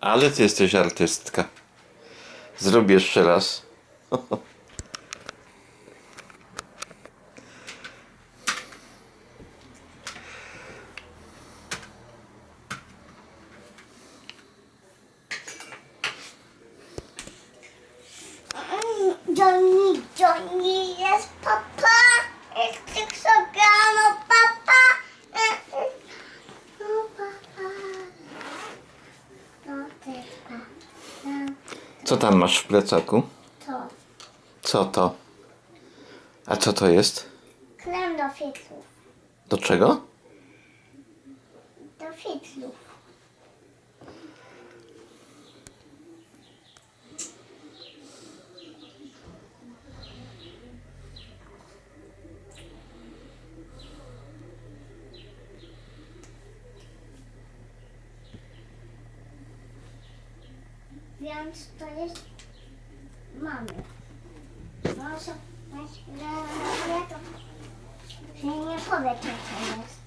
Ale ty jesteś artystka. Zrobię jeszcze raz. Johnny, Johnny Co tam masz w plecaku? To Co to? A co to jest? krem do fitlów. Do czego? Do fitlów. Więc to jest mamy. Może weź na to, że nie powiem co to jest.